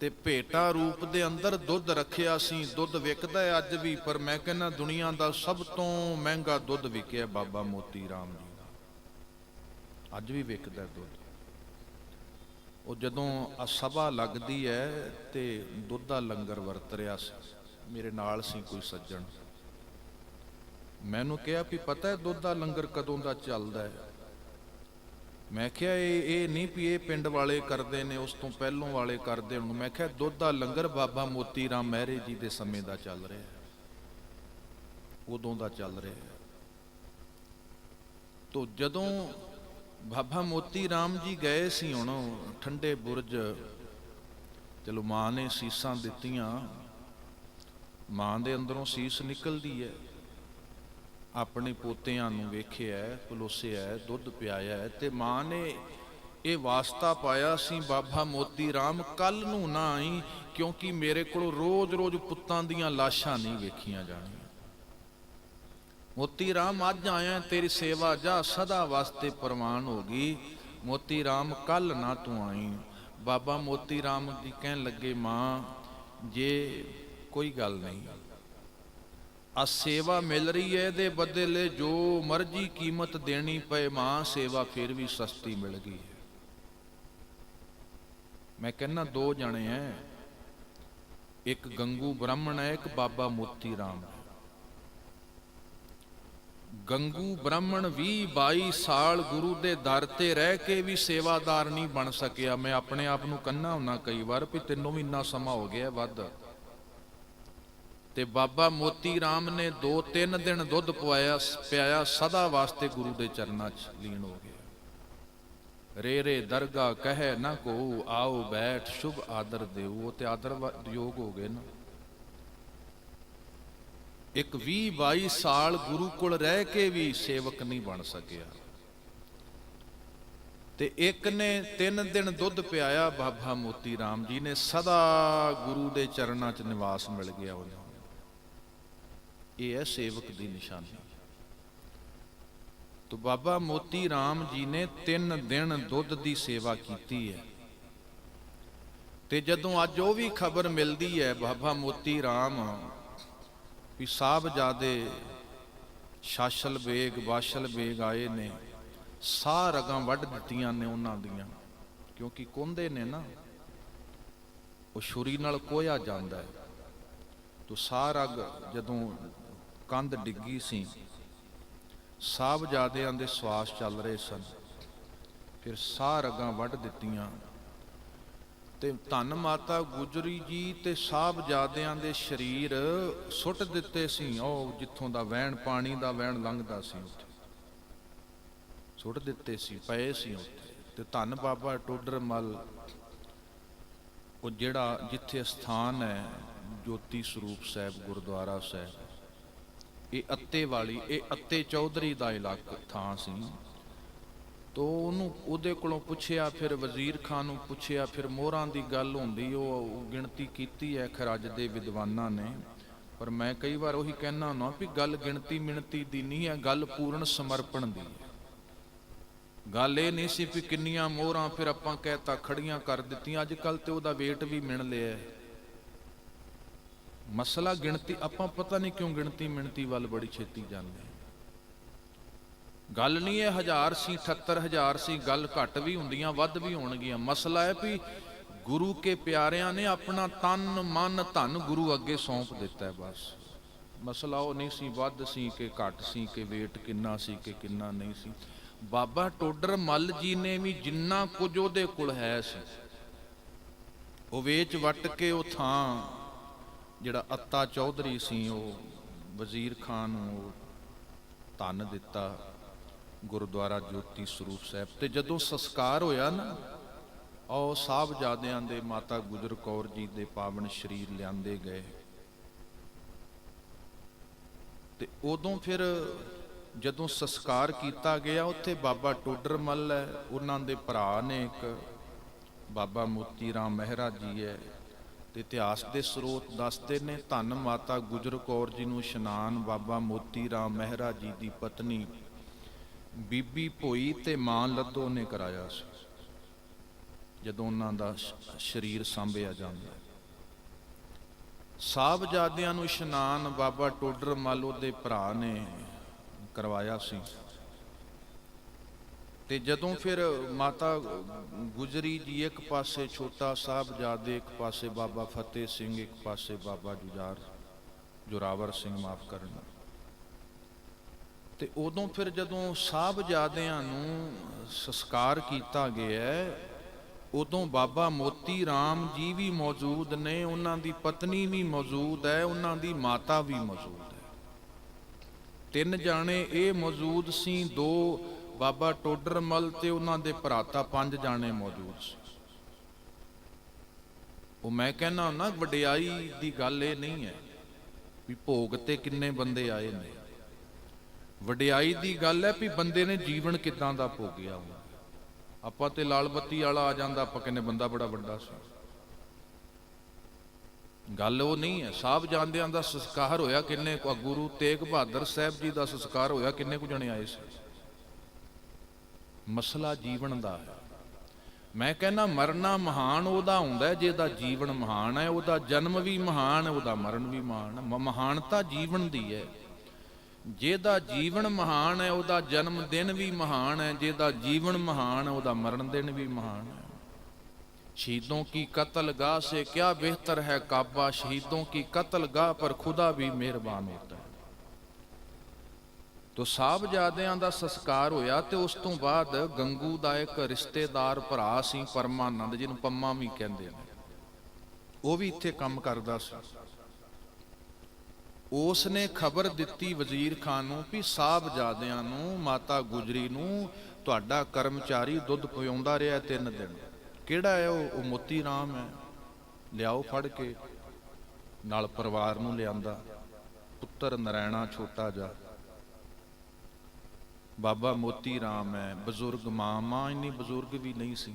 ਤੇ ਭੇਟਾ ਰੂਪ ਦੇ ਅੰਦਰ ਦੁੱਧ ਰੱਖਿਆ ਸੀ। ਦੁੱਧ ਵਿਕਦਾ ਹੈ ਅੱਜ ਵੀ, ਪਰ ਮੈਂ ਕਹਿੰਦਾ ਦੁਨੀਆ ਦਾ ਸਭ ਤੋਂ ਮਹਿੰਗਾ ਦੁੱਧ ਵਿਕਿਆ ਬਾਬਾ ਮੋਤੀ ਰਾਮ ਜੀ ਦਾ। ਅੱਜ ਵੀ ਵਿਕਦਾ ਦੁੱਧ। ਉਹ ਜਦੋਂ ਅਸਭਾ ਲੱਗਦੀ ਹੈ ਤੇ ਦੁੱਧ ਦਾ ਲੰਗਰ ਵਰਤ ਰਿਹਾ ਸੀ। ਮੇਰੇ ਨਾਲ ਸੀ ਕੋਈ ਸੱਜਣ। ਮੈਨੂੰ ਕਿਹਾ ਵੀ ਪਤਾ ਹੈ ਦੁੱਧ ਦਾ ਲੰਗਰ ਕਦੋਂ ਦਾ ਚੱਲਦਾ ਹੈ? ਮੈਂ ਕਿਹਾ, ਇਹ ਇਹ ਨਹੀਂ ਵੀ ਇਹ ਪਿੰਡ ਵਾਲੇ ਕਰਦੇ ਨੇ, ਉਸ ਤੋਂ ਪਹਿਲੋਂ ਵਾਲੇ ਕਰਦੇ ਹੁਣ ਮੈਂ ਕਿਹਾ, ਦੁੱਧ ਦਾ ਲੰਗਰ ਬਾਬਾ ਮੋਤੀ ਰਾਮ ਮਹਿਰੇ ਜੀ ਦੇ ਸਮੇਂ ਦਾ ਚੱਲ ਰਿਹਾ ਉਦੋਂ ਦਾ ਚੱਲ ਰਿਹਾ ਹੈ। ਜਦੋਂ ਬਾਬਾ ਮੋਤੀ ਰਾਮ ਜੀ ਗਏ ਸੀ ਹੁਣ, ਠੰਡੇ ਬੁਰਜ, ਚਲੋ ਮਾਂ ਨੇ ਸੀਸਾਂ ਦਿੱਤੀਆਂ। ਮਾਂ ਦੇ ਅੰਦਰੋਂ ਸੀਸ ਨਿਕਲਦੀ ਹੈ। ਆਪਣੇ ਪੋਤਿਆਂ ਨੂੰ ਵੇਖਿਆ ਪਲੋਸਿਆ ਦੁੱਧ ਪਿਆਇਆ ਹੈ ਤੇ ਮਾਂ ਨੇ ਇਹ ਵਾਸਤਾ ਪਾਇਆ ਸੀ ਬਾਬਾ ਮੋਤੀ ਰਾਮ ਕੱਲ ਨੂੰ ਨਾ ਆਈ, ਕਿਉਂਕਿ ਮੇਰੇ ਕੋਲ ਰੋਜ਼-ਰੋਜ਼ ਪੁੱਤਾਂ ਦੀਆਂ ਲਾਸ਼ਾਂ ਨਹੀਂ ਵੇਖੀਆਂ ਜਾਣੀਆਂ। ਮੋਤੀ ਰਾਮ, ਅੱਜ ਆਇਆ, ਤੇਰੀ ਸੇਵਾ ਜਾ ਸਦਾ ਵਾਸਤੇ ਪ੍ਰਵਾਨ ਹੋ ਗਈ। ਮੋਤੀ ਰਾਮ ਕੱਲ ਨਾ ਤੂੰ ਆਈ। ਬਾਬਾ ਮੋਤੀ ਰਾਮ ਜੀ ਕਹਿਣ ਲੱਗੇ, ਮਾਂ, ਜੇ ਕੋਈ ਗੱਲ ਨਹੀਂ ਆ ਸੇਵਾ ਮਿਲ ਰਹੀ ਹੈ ਇਹਦੇ ਬਦਲੇ ਜੋ ਮਰਜ਼ੀ ਕੀਮਤ ਦੇਣੀ ਪਏ ਮਾਂ, ਸੇਵਾ ਫਿਰ ਵੀ ਸਸਤੀ ਮਿਲ ਗਈ ਹੈ। ਮੈਂ ਕਹਿੰਨਾ ਦੋ ਜਣੇ ਐ। ਇੱਕ ਗੰਗੂ ਬ੍ਰਾਹਮਣ ਹੈ ਇੱਕ ਬਾਬਾ ਮੋਤੀ ਰਾਮ ਹੈ ਗੰਗੂ ਬ੍ਰਾਹਮਣ 20 22 ਸਾਲ ਗੁਰੂ ਦੇ ਦਰ ਤੇ ਰਹਿ ਕੇ ਵੀ ਸੇਵਾਦਾਰ ਨਹੀਂ ਬਣ ਸਕਿਆ। ਮੈਂ ਆਪਣੇ ਆਪ ਨੂੰ ਕੰਨਾ ਹੁੰਨਾ ਕਈ ਵਾਰ ਵੀ ਤੈਨੂੰ ਵੀ ਇੰਨਾ ਸਮਾਂ ਹੋ ਗਿਆ ਵੱਧ। ਤੇ ਬਾਬਾ ਮੋਤੀ ਰਾਮ ਨੇ 2-3 ਦਿਨ ਦੁੱਧ ਪਵਾਇਆ, ਪਿਆਇਆ, ਸਦਾ ਵਾਸਤੇ ਗੁਰੂ ਦੇ ਚਰਨਾਂ 'ਚ ਲੀਨ ਹੋ ਗਿਆ। ਰੇ ਰੇ ਦਰਗਾ ਕਹੇ ਨਾ ਕੋ, ਆਓ ਬੈਠ, ਸ਼ੁਭ ਆਦਰ ਦੇਉ ਉਹ ਤੇ ਆਦਰ ਯੋਗ ਹੋ ਗਏ ਨਾ। ਇੱਕ 20 22 ਸਾਲ ਗੁਰੂ ਕੋਲ ਰਹਿ ਕੇ ਵੀ ਸੇਵਕ ਨਹੀਂ ਬਣ ਸਕਿਆ। ਤੇ ਇੱਕ ਨੇ 3 ਦਿਨ ਦੁੱਧ ਪਿਆਇਆ, ਬਾਬਾ ਮੋਤੀ ਰਾਮ ਜੀ ਨੇ, ਸਦਾ ਗੁਰੂ ਦੇ ਚਰਨਾਂ 'ਚ ਨਿਵਾਸ ਮਿਲ ਗਿਆ ਉਹਨੂੰ। ਇਹ ਹੈ ਸੇਵਕ ਦੀ ਨਿਸ਼ਾਨੀ। ਤੋ ਬਾਬਾ ਮੋਤੀ ਰਾਮ ਜੀ ਨੇ 3 ਦਿਨ ਦੁੱਧ ਦੀ ਸੇਵਾ ਕੀਤੀ ਹੈ। ਤੇ ਜਦੋਂ ਅੱਜ ਉਹ ਵੀ ਖਬਰ ਮਿਲਦੀ ਹੈ ਬਾਬਾ ਮੋਤੀ ਰਾਮ ਵੀ ਸਾਹਿਬਜ਼ਾਦੇ ਸ਼ਾਸਲ ਬੇਗ, ਬਾਸ਼ਲ ਬੇਗ ਆਏ ਨੇ, ਸਾਹ ਰਗਾਂ ਵੱਢ ਦਿੱਤੀਆਂ ਨੇ ਉਹਨਾਂ ਦੀਆਂ, ਕਿਉਂਕਿ ਕੋਂਦੇ ਨੇ ਨਾ, ਉਹ ਛੁਰੀ ਨਾਲ ਕੋਇਆ ਜਾਂਦਾ ਹੈ। ਤੋ ਸਾਹ ਰਗ ਜਦੋਂ ਕੰਧ ਡਿੱਗੀ ਸੀ। ਸਾਹਿਬਜ਼ਾਦਿਆਂ ਦੇ ਸਵਾਸ ਚੱਲ ਰਹੇ ਸਨ। ਫਿਰ ਸਾਹ ਰਗਾਂ ਵੱਢ ਦਿੱਤੀਆਂ ਤੇ ਧੰਨ ਮਾਤਾ ਗੁਜਰੀ ਜੀ ਤੇ ਸਾਹਿਬਜ਼ਾਦਿਆਂ ਦੇ ਸਰੀਰ ਸੁੱਟ ਦਿੱਤੇ ਸੀ। ਉਹ ਜਿੱਥੋਂ ਦਾ ਵਹਿਣ ਪਾਣੀ ਦਾ ਵਹਿਣ ਲੰਘਦਾ ਸੀ ਉੱਥੇ। ਸੁੱਟ ਦਿੱਤੇ ਸੀ, ਪਏ ਸੀ ਉੱਥੇ ਤੇ ਧੰਨ ਬਾਬਾ ਟੋਡਰ ਮਲ, ਉਹ ਜਿਹੜਾ ਜਿੱਥੇ ਸਥਾਨ ਹੈ, ਜੋਤੀ ਸਰੂਪ ਸਾਹਿਬ ਗੁਰਦੁਆਰਾ ਸਾਹਿਬ। ਇਹ ਅੱਤੇ ਵਾਲੀ, ਇਹ ਅੱਤੇ ਚੌਧਰੀ ਦਾ ਇਲਾਕਾ ਥਾਂ ਸੀ। ਤੋ ਉਹਨੂੰ ਉਹਦੇ ਕੋਲੋਂ ਪੁੱਛਿਆ, ਫਿਰ ਵਜ਼ੀਰ ਖਾਨ ਨੂੰ ਪੁੱਛਿਆ, ਫਿਰ ਮੋਹਰਾਂ ਦੀ ਗੱਲ ਹੁੰਦੀ, ਉਹ ਗਿਣਤੀ ਕੀਤੀ ਹੈ ਖਰਜ ਦੇ ਵਿਦਵਾਨਾਂ ਨੇ। ਪਰ ਮੈਂ ਕਈ ਵਾਰ ਉਹੀ ਕਹਿਣਾ ਹੁੰਦਾ ਵੀ ਗੱਲ ਗਿਣਤੀ ਮਿਣਤੀ ਦੀ ਨਹੀਂ ਹੈ ਗੱਲ ਪੂਰਨ ਸਮਰਪਣ ਦੀ ਹੈ ਗੱਲ ਇਹ ਨਹੀਂ ਸੀ ਵੀ ਕਿੰਨੀਆਂ ਮੋਹਰਾਂ ਫਿਰ ਆਪਾਂ ਕਹਿਤਾ ਖੜੀਆਂ ਕਰ ਦਿੱਤੀਆਂ, ਅੱਜ ਕੱਲ ਤੇ ਉਹਦਾ weight ਵੀ ਮਿਣ ਲਿਆ ਹੈ। ਮਸਲਾ ਗਿਣਤੀ, ਆਪਾਂ ਪਤਾ ਨਹੀਂ ਕਿਉਂ ਗਿਣਤੀ, ਮਿਣਤੀ ਵੱਲ ਬੜੀ ਛੇਤੀ ਜਾਂਦੇ ਗੱਲ ਨਹੀਂ ਇਹ ਹਜ਼ਾਰ ਸੀ 78000 ਸੀ, ਗੱਲ ਘੱਟ ਵੀ ਹੁੰਦੀਆਂ, ਵੱਧ ਵੀ ਹੋਣਗੀਆਂ। ਮਸਲਾ ਹੈ ਵੀ ਗੁਰੂ ਕੇ ਪਿਆਰਿਆਂ ਨੇ ਆਪਣਾ ਤਨ, ਮਨ, ਧਨ ਗੁਰੂ ਅੱਗੇ ਸੌਂਪ ਦਿੱਤਾ ਹੈ ਬਸ। ਮਸਲਾ ਉਹ ਨਹੀਂ ਸੀ, ਵੱਧ ਸੀ ਕਿ ਘੱਟ ਸੀ, ਕਿ weight ਕਿੰਨਾ ਸੀ, ਕਿ ਕਿੰਨਾ ਨਹੀਂ ਸੀ। ਬਾਬਾ ਟੋਡਰ ਮੱਲ ਜੀ ਨੇ ਵੀ ਜਿੰਨਾ ਕੁਝ ਉਹਦੇ ਕੋਲ ਹੈ ਸੀ, ਉਹ ਵੇਚ ਵਟ ਕੇ ਉਹ ਥਾਂ ਜਿਹੜਾ ਅੱਤਾ ਚੌਧਰੀ ਸੀ, ਉਹ ਵਜ਼ੀਰ ਖਾਨ ਨੂੰ ਧੰਨ ਦਿੱਤਾ ਗੁਰਦੁਆਰਾ ਜੋਤੀ ਸਰੂਪ ਸਾਹਿਬ ਤੇ। ਜਦੋਂ ਸੰਸਕਾਰ ਹੋਇਆ ਨਾ, ਉਹ ਸਾਹਿਬਜ਼ਾਦਿਆਂ ਦੇ ਮਾਤਾ ਗੁਜਰ ਕੌਰ ਜੀ ਦੇ ਪਾਵਨ ਸ਼ਰੀਰ ਲਿਆਂਦੇ ਗਏ। ਤੇ ਉਦੋਂ ਫਿਰ ਜਦੋਂ ਸੰਸਕਾਰ ਕੀਤਾ ਗਿਆ, ਉੱਥੇ ਬਾਬਾ ਟੋਡਰ ਮੱਲ ਹੈ, ਉਹਨਾਂ ਦੇ ਭਰਾ ਨੇ ਇੱਕ ਬਾਬਾ ਮੋਤੀ ਰਾਮ ਮਹਿਰਾ ਜੀ ਹੈ। ਤੇ ਇਤਿਹਾਸ ਦੇ ਸਰੋਤ ਦੱਸਦੇ ਨੇ, ਧੰਨ ਮਾਤਾ ਗੁਜਰ ਕੌਰ ਜੀ ਨੂੰ ਇਸ਼ਨਾਨ ਬਾਬਾ ਮੋਤੀ ਰਾਮ ਮਹਿਰਾ ਜੀ ਦੀ ਪਤਨੀ ਬੀਬੀ ਭੋਈ ਤੇ ਮਾਂ ਲੱਦੋ ਨੇ ਕਰਾਇਆ ਸੀ, ਜਦੋਂ ਉਹਨਾਂ ਦਾ ਸਰੀਰ ਸਾਂਭਿਆ ਜਾਂਦਾ ਸਾਹਿਬਜ਼ਾਦਿਆਂ ਨੂੰ ਇਸ਼ਨਾਨ ਬਾਬਾ ਟੋਡਰ ਮਾਲੋ ਦੇ ਭਰਾ ਨੇ ਕਰਵਾਇਆ ਸੀ। ਤੇ ਜਦੋਂ ਫਿਰ ਮਾਤਾ ਗੁਜਰੀ ਜੀ ਇੱਕ ਪਾਸੇ ਛੋਟਾ ਸਾਹਿਬਜ਼ਾਦੇ, ਇੱਕ ਪਾਸੇ ਬਾਬਾ ਫਤਿਹ ਸਿੰਘ, ਇੱਕ ਪਾਸੇ ਬਾਬਾ ਜੁਝਾਰ ਜੁਰਾਵਰ ਸਿੰਘ ਮਾਫ ਕਰਨਾ। ਤੇ ਉਦੋਂ ਫਿਰ ਜਦੋਂ ਸਾਹਿਬਜ਼ਾਦਿਆਂ ਨੂੰ ਸੰਸਕਾਰ ਕੀਤਾ ਗਿਆ ਉਦੋਂ ਬਾਬਾ ਮੋਤੀ RAM ਜੀ ਵੀ ਮੌਜੂਦ ਨੇ, ਉਹਨਾਂ ਦੀ ਪਤਨੀ ਵੀ ਮੌਜੂਦ ਹੈ, ਉਹਨਾਂ ਦੀ ਮਾਤਾ ਵੀ ਮੌਜੂਦ ਹੈ। ਤਿੰਨ ਜਾਣੇ ਇਹ ਮੌਜੂਦ ਸੀ, ਦੋ ਬਾਬਾ ਟੋਡਰਮਲ ਤੇ ਉਹਨਾਂ ਦੇ ਭਰਾਤਾ ਪੰਜ ਜਾਣੇ ਮੌਜੂਦ ਸੀ। ਉਹ ਮੈਂ ਕਹਿੰਦਾ ਨਾ, ਵਡਿਆਈ ਦੀ ਗੱਲ ਇਹ ਨਹੀਂ ਹੈ ਵੀ ਭੋਗ ਤੇ ਕਿੰਨੇ ਬੰਦੇ ਆਏ ਨੇ। ਵਡਿਆਈ ਦੀ ਗੱਲ ਹੈ ਵੀ ਬੰਦੇ ਨੇ ਜੀਵਨ ਕਿਦਾਂ ਦਾ ਭੋਗਿਆ ਆਪਾਂ ਤੇ ਲਾਲ ਬੱਤੀ ਵਾਲਾ ਆ ਜਾਂਦਾ, ਆਪਾਂ ਕਹਿੰਦੇ ਬੰਦਾ ਬੜਾ ਵੱਡਾ ਸੀ। ਗੱਲ ਉਹ ਨਹੀਂ ਹੈ, ਸਾਹਿਬ ਜਾਂਦਿਆਂ ਦਾ ਸੰਸਕਾਰ ਹੋਇਆ ਕਿੰਨੇ ਕੁ ਗੁਰੂ ਤੇਗ ਬਹਾਦਰ ਸਾਹਿਬ ਜੀ ਦਾ ਸੰਸਕਾਰ ਹੋਇਆ ਕਿੰਨੇ ਕੁ ਜਣੇ ਆਏ ਸੀ? ਮਸਲਾ ਜੀਵਨ ਦਾ ਹੈ। ਮੈਂ ਕਹਿੰਦਾ ਮਰਨਾ ਮਹਾਨ ਉਹਦਾ ਹੁੰਦਾ ਜਿਹਦਾ ਜੀਵਨ ਮਹਾਨ ਹੈ, ਉਹਦਾ ਜਨਮ ਵੀ ਮਹਾਨ ਉਹਦਾ ਮਰਨ ਵੀ ਮਹਾਨ ਮਹਾਨਤਾ ਜੀਵਨ ਦੀ ਹੈ। ਜਿਹਦਾ ਜੀਵਨ ਮਹਾਨ ਹੈ, ਉਹਦਾ ਜਨਮ ਦਿਨ ਵੀ ਮਹਾਨ ਹੈ, ਜਿਹਦਾ ਜੀਵਨ ਮਹਾਨ ਹੈ, ਉਹਦਾ ਮਰਨ ਦਿਨ ਵੀ ਮਹਾਨ ਹੈ। ਸ਼ਹੀਦੋਂ ਕੀ ਕਤਲ ਗਾਹ ਸੇ ਕਿਆ ਬਿਹਤਰ ਹੈ ਕਾਬਾ, ਸ਼ਹੀਦੋਂ ਕੀ ਕਤਲ ਗਾਹ ਪਰ ਖੁਦਾ ਵੀ ਮਿਹਰਬਾਨ ਹੈ। ਤੋ ਸਾਹਿਬਜ਼ਾਦਿਆਂ ਦਾ ਸੰਸਕਾਰ ਹੋਇਆ ਤੇ ਉਸ ਤੋਂ ਬਾਅਦ ਗੰਗੂ ਦਾ ਇੱਕ ਰਿਸ਼ਤੇਦਾਰ ਭਰਾ ਸੀ ਪਰਮਾਨੰਦ, ਜਿਹਨੂੰ ਪੰਮਾ ਵੀ ਕਹਿੰਦੇ ਨੇ। ਉਹ ਵੀ ਇੱਥੇ ਕੰਮ ਕਰਦਾ ਸੀ। ਉਸ ਨੇ ਖਬਰ ਦਿੱਤੀ ਵਜ਼ੀਰ ਖਾਨ ਨੂੰ ਵੀ ਸਾਹਿਬਜ਼ਾਦਿਆਂ ਨੂੰ, ਮਾਤਾ ਗੁਜਰੀ ਨੂੰ, ਤੁਹਾਡਾ ਕਰਮਚਾਰੀ ਦੁੱਧ ਪਿਆਉਂਦਾ ਰਿਹਾ ਤਿੰਨ ਦਿਨ। ਕਿਹੜਾ ਹੈ ਉਹ? ਉਹ ਮੋਤੀ ਰਾਮ ਹੈ। ਲਿਆਓ ਫੜ ਕੇ। ਨਾਲ ਪਰਿਵਾਰ ਨੂੰ ਲਿਆਂਦਾ। ਪੁੱਤਰ ਨਰੈਣਾ ਛੋਟਾ ਜਾ ਬਾਬਾ ਮੋਤੀ ਰਾਮ ਹੈ, ਬਜ਼ੁਰਗ ਮਾਂ ਮਾਂ ਇੰਨੀ ਬਜ਼ੁਰਗ ਵੀ ਨਹੀਂ ਸੀ।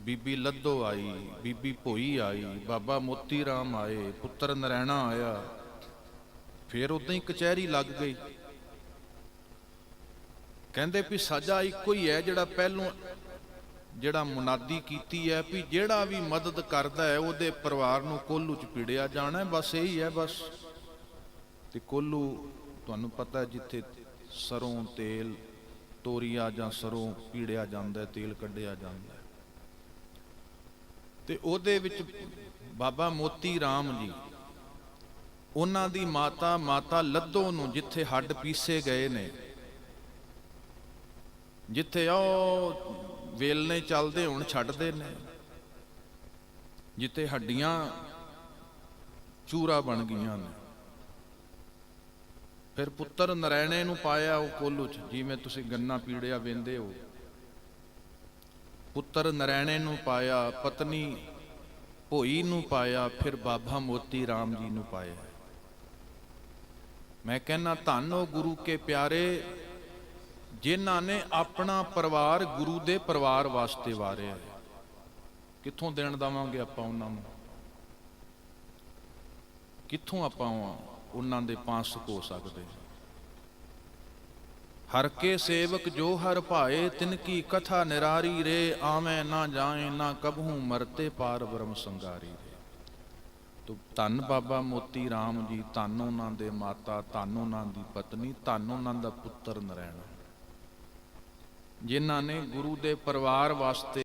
ਬੀਬੀ ਲੱਦੋ ਆਈ, ਬੀਬੀ ਭੋਈ ਆਈ, ਬਾਬਾ ਮੋਤੀ ਰਾਮ ਆਏ, ਪੁੱਤਰ ਨਰੈਣਾ ਆਇਆ। ਫਿਰ ਉਦਾਂ ਹੀ ਕਚਹਿਰੀ ਲੱਗ ਗਈ। ਕਹਿੰਦੇ ਵੀ ਸਜ਼ਾ ਇੱਕੋ ਹੀ ਹੈ ਜਿਹੜਾ ਪਹਿਲੋਂ ਜਿਹੜਾ ਮੁਨਾਦੀ ਕੀਤੀ ਹੈ ਵੀ ਜਿਹੜਾ ਵੀ ਮਦਦ ਕਰਦਾ ਹੈ, ਉਹਦੇ ਪਰਿਵਾਰ ਨੂੰ ਕੋਲੂ ਚ ਪੀੜਿਆ ਜਾਣਾ ਬਸ ਇਹੀ ਹੈ ਬਸ। ਤੇ ਕੋਲੂ ਤੁਹਾਨੂੰ ਪਤਾ ਜਿੱਥੇ ਸਰੋਂ ਤੇਲ ਤੋਰੀਆ ਜਾਂ ਸਰੋਂ ਪੀੜਿਆ ਜਾਂਦਾ ਤੇਲ ਕੱਢਿਆ ਜਾਂਦਾ ਤੇ ਉਹਦੇ ਵਿੱਚ ਬਾਬਾ ਮੋਤੀ RAM ਜੀ, ਉਹਨਾਂ ਦੀ ਮਾਤਾ ਮਾਤਾ ਲੱਦੋ ਨੂੰ ਜਿੱਥੇ ਹੱਡ ਪੀਸੇ ਗਏ ਨੇ, ਜਿੱਥੇ ਉਹ ਵੇਲਨੇ ਚੱਲਦੇ, ਹੁਣ ਛੱਡਦੇ ਨੇ, ਜਿੱਥੇ ਹੱਡੀਆਂ ਚੂਰਾ ਬਣ ਗਈਆਂ ਨੇ। ਫਿਰ ਪੁੱਤਰ ਨਰੈਣੇ ਨੂੰ ਪਾਇਆ ਉਹ ਕੋਲੂ ਚ, ਜਿਵੇਂ ਤੁਸੀਂ ਗੰਨਾ ਪੀੜਿਆ ਵੇਂਦੇ ਹੋ। ਪੁੱਤਰ ਨਰੈਣੇ ਨੂੰ ਪਾਇਆ, ਪਤਨੀ ਭੋਈ ਨੂੰ ਪਾਇਆ, ਫਿਰ ਬਾਬਾ ਮੋਤੀ RAM ਜੀ ਨੂੰ ਪਾਇਆ। ਮੈਂ ਕਹਿੰਨਾ ਧੰਨ ਉਹ ਗੁਰੂ ਕੇ ਪਿਆਰੇ, ਜਿਨ੍ਹਾਂ ਨੇ ਆਪਣਾ ਪਰਿਵਾਰ ਗੁਰੂ ਦੇ ਪਰਿਵਾਰ ਵਾਸਤੇ ਵਾਰਿਆ। ਕਿੱਥੋਂ ਦੇਣ ਦਵਾਂਗੇ ਆਪਾਂ ਉਹਨਾਂ ਨੂੰ? ਕਿੱਥੋਂ ਆਪਾਂ ਆਵਾਂ? ਉਹਨਾਂ ਦੇ ਪਾਸ ਹੋ ਸਕਦੇ। ਹਰ ਕੇ ਸੇਵਕ ਜੋ ਹਰ ਭਾਏ, ਤਿਨ ਕੀ ਕਥਾ ਨਿਰਾਰੀ ਰੇ, ਆਵੇਂ ਨਾ ਜਾਏ, ਨਾ ਕਬਹੂ ਮਰਤੇ ਪਾਰ ਬ੍ਰਹਮ ਸੰਗਾਰੀ ਰੇ। ਤੋ ਧੰਨ ਬਾਬਾ ਮੋਤੀ RAM ਜੀ, ਧੰਨ ਉਹਨਾਂ ਦੇ ਮਾਤਾ, ਧੰਨ ਉਹਨਾਂ ਦੀ ਪਤਨੀ, ਧੰਨ ਉਹਨਾਂ ਦਾ ਪੁੱਤਰ ਨਰੈਣ। ਜਿਨ੍ਹਾਂ ਨੇ ਗੁਰੂ ਦੇ ਪਰਿਵਾਰ ਵਾਸਤੇ